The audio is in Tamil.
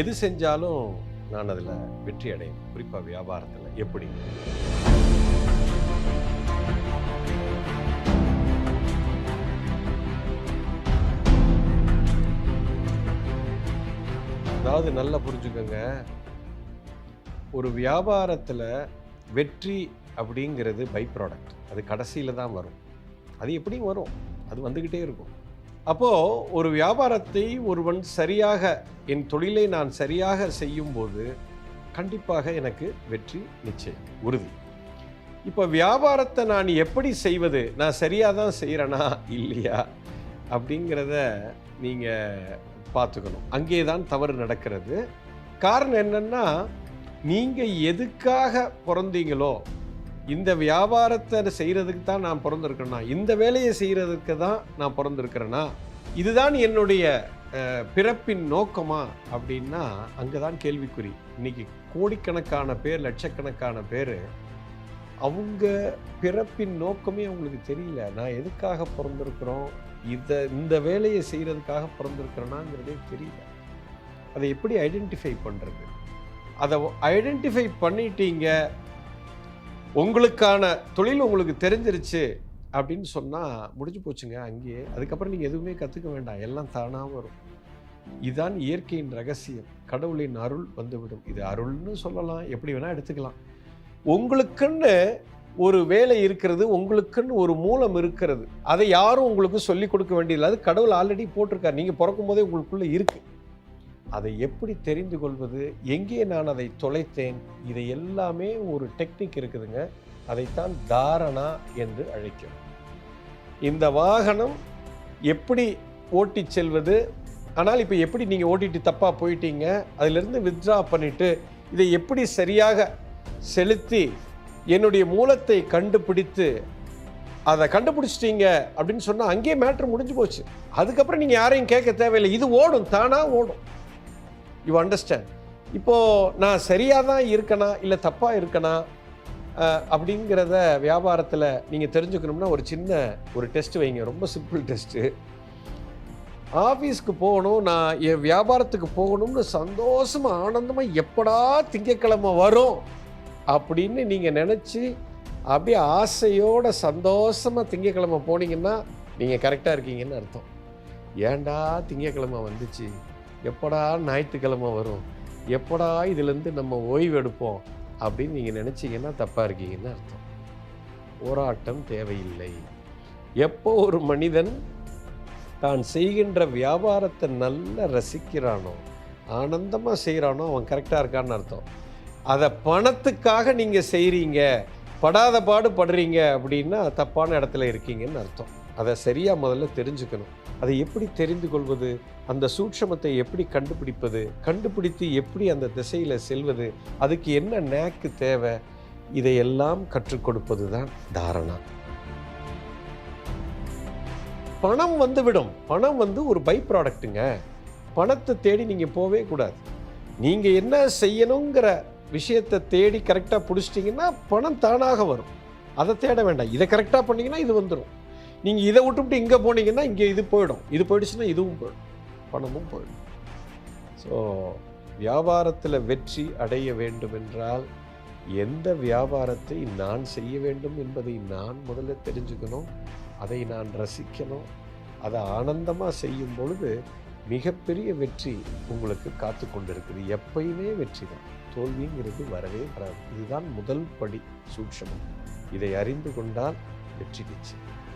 எது செஞ்சாலும் நான் அதில் வெற்றி அடையும் குறிப்பாக வியாபாரத்தில். எப்படி? அதாவது நல்லா புரிஞ்சுக்கோங்க. ஒரு வியாபாரத்தில் வெற்றி அப்படிங்கிறது பை ப்ராடக்ட். அது கடைசியில் தான் வரும். அது எப்படியும் வரும். அது வந்துக்கிட்டே இருக்கும். அப்போது ஒரு வியாபாரத்தை ஒருவன் சரியாக என் தொழிலை நான் சரியாக செய்யும்போது கண்டிப்பாக எனக்கு வெற்றி நிச்சயம் உறுதி. இப்போ வியாபாரத்தை நான் எப்படி செய்வது நான் சரியாக தான் செய்கிறேனா இல்லையா அப்படிங்கிறத நீங்கள் பார்த்துக்கணும். அங்கே தான் தவறு நடக்கிறது. காரணம் என்னென்னா நீங்கள் எதுக்காக பிறந்தீங்களோ இந்த வியாபாரத்தை செய்கிறதுக்கு தான் நான் பிறந்திருக்கிறேனா? இந்த வேலையை செய்கிறதுக்கு தான் நான் பிறந்திருக்கிறேனா? இதுதான் என்னுடைய பிறப்பின் நோக்கமா அப்படின்னா அங்கே தான் கேள்விக்குறி. இன்னைக்கு கோடிக்கணக்கான பேர் லட்சக்கணக்கான பேர் அவங்க பிறப்பின் நோக்கமே அவங்களுக்கு தெரியல. நான் எதுக்காக பிறந்திருக்கிறோம்? இதை இந்த வேலையை செய்கிறதுக்காக பிறந்திருக்கிறேனாங்கிறதே தெரியல. அதை எப்படி ஐடென்டிஃபை பண்ணுறது அதை ஐடென்டிஃபை பண்ணிட்டீங்க உங்களுக்கான தொழில் உங்களுக்கு தெரிஞ்சிருச்சு அப்படின்னு சொன்னால் முடிஞ்சு போச்சுங்க அங்கேயே. அதுக்கப்புறம் நீங்கள் எதுவுமே கற்றுக்க வேண்டாம். எல்லாம் தானாக வரும். இதுதான் இயற்கையின் ரகசியம். கடவுளின் அருள் வந்துவிடும். இது அருள்னு சொல்லலாம். எப்படி வேணால் எடுத்துக்கலாம். உங்களுக்குன்னு ஒரு வேலை இருக்கிறது உங்களுக்குன்னு ஒரு மூலம் இருக்கிறது. அதை யாரும் உங்களுக்கு சொல்லிக் கொடுக்க வேண்டியதில்லை. அது கடவுள் ஆல்ரெடி போட்டிருக்காரு. நீங்கள் பிறக்கும் போதே உங்களுக்குள்ளே இருக்குது அதை எப்படி தெரிந்து கொள்வது? எங்கே நான் அதை தொலைத்தேன்? இதை எல்லாமே ஒரு டெக்னிக் இருக்குதுங்க. அதைத்தான் தாரணா என்று அழைக்கிறோம். இந்த வாகனம் எப்படி ஓட்டி செல்வது? ஆனால் இப்போ எப்படி நீங்கள் ஓட்டிட்டு தப்பாக போயிட்டீங்க? அதிலிருந்து வித்ட்ரா பண்ணிவிட்டு இதை எப்படி சரியாக செலுத்தி என்னுடைய மூலத்தை கண்டுபிடித்து அதை கண்டுபிடிச்சிட்டீங்க அப்படின்னு சொன்னால் அங்கேயே மேட்ரு முடிஞ்சு போச்சு. அதுக்கப்புறம் நீங்கள் யாரையும் கேட்க தேவையில்லை. இது ஓடும். தானாக ஓடும். யூ அண்டர்ஸ்டாண்ட் இப்போது நான் சரியாக தான் இருக்கேனா இல்லை தப்பாக இருக்கனா அப்படிங்கிறத வியாபாரத்தில் நீங்கள் தெரிஞ்சுக்கணும்னா ஒரு சின்ன ஒரு டெஸ்ட் வைங்க. ரொம்ப சிம்பிள் டெஸ்ட்டு ஆஃபீஸ்க்கு போகணும் நான் என் வியாபாரத்துக்கு போகணும்னு சந்தோஷமாக ஆனந்தமாக எப்படா திங்கக்கிழமை வரும் அப்படின்னு நீங்கள் நினச்சி அப்படியே ஆசையோட சந்தோஷமாக திங்கக்கிழமை போனீங்கன்னா நீங்கள் கரெக்டாக இருக்கீங்கன்னு அர்த்தம். ஏன்டா திங்கக்கிழமை வந்துச்சு? எப்படா ஞாயிற்றுக்கிழமை வரும்? எப்படா இதுலேருந்து நம்ம ஓய்வு எடுப்போம்? அப்படின்னு நீங்கள் நினச்சிங்கன்னா தப்பாக இருக்கீங்கன்னு அர்த்தம். போராட்டம் தேவையில்லை. எப்போ ஒரு மனிதன் தான் செய்கின்ற வியாபாரத்தை நல்லா ரசிக்கிறானோ ஆனந்தமாக செய்கிறானோ அவன் கரெக்டாக இருக்கான்னு அர்த்தம். அதை பணத்துக்காக நீங்கள் செய்கிறீங்க படாத பாடு படுறீங்க அப்படின்னா தப்பான இடத்துல இருக்கீங்கன்னு அர்த்தம். அதை சரியாக முதல்ல தெரிஞ்சுக்கணும். அதை எப்படி தெரிந்து கொள்வது? அந்த சூட்சமத்தை எப்படி கண்டுபிடிப்பது? கண்டுபிடித்து எப்படி அந்த திசையில் செல்வது? அதுக்கு என்ன நேக்கு தேவை? இதையெல்லாம் கற்றுக் கொடுப்பது தான் தாரணா. பணம் வந்துவிடும். பணம் வந்து ஒரு பை ப்ராடக்ட்டுங்க பணத்தை தேடி நீங்கள் போவே கூடாது. நீங்கள் என்ன செய்யணுங்கிற விஷயத்தை தேடி கரெக்டாக பிடிச்சிட்டிங்கன்னா பணம் தானாக வரும். அதை தேட வேண்டாம். இதை கரெக்டாக பண்ணிங்கன்னா இது வந்துடும் நீங்கள் இதை விட்டுவிட்டு இங்கே போனீங்கன்னா இங்கே இது போயிடும். இது போயிடுச்சுன்னா இதுவும் போயிடும். பணமும் போயிடும். ஸோ வியாபாரத்தில் வெற்றி அடைய வேண்டும் என்றால் எந்த வியாபாரத்தை நான் செய்ய வேண்டும் என்பதை நான் முதல்ல தெரிஞ்சுக்கணும். அதை நான் ரசிக்கணும். அதை ஆனந்தமாக செய்யும் பொழுது மிகப்பெரிய வெற்றி உங்களுக்கு காத்து கொண்டிருக்குது. எப்பயுமே வெற்றி தான். தோல்விங்கிறது வரவே வராது. இதுதான் முதல் படி சூட்சமம். இதை அறிந்து கொண்டால் வெற்றி நிச்சயம்.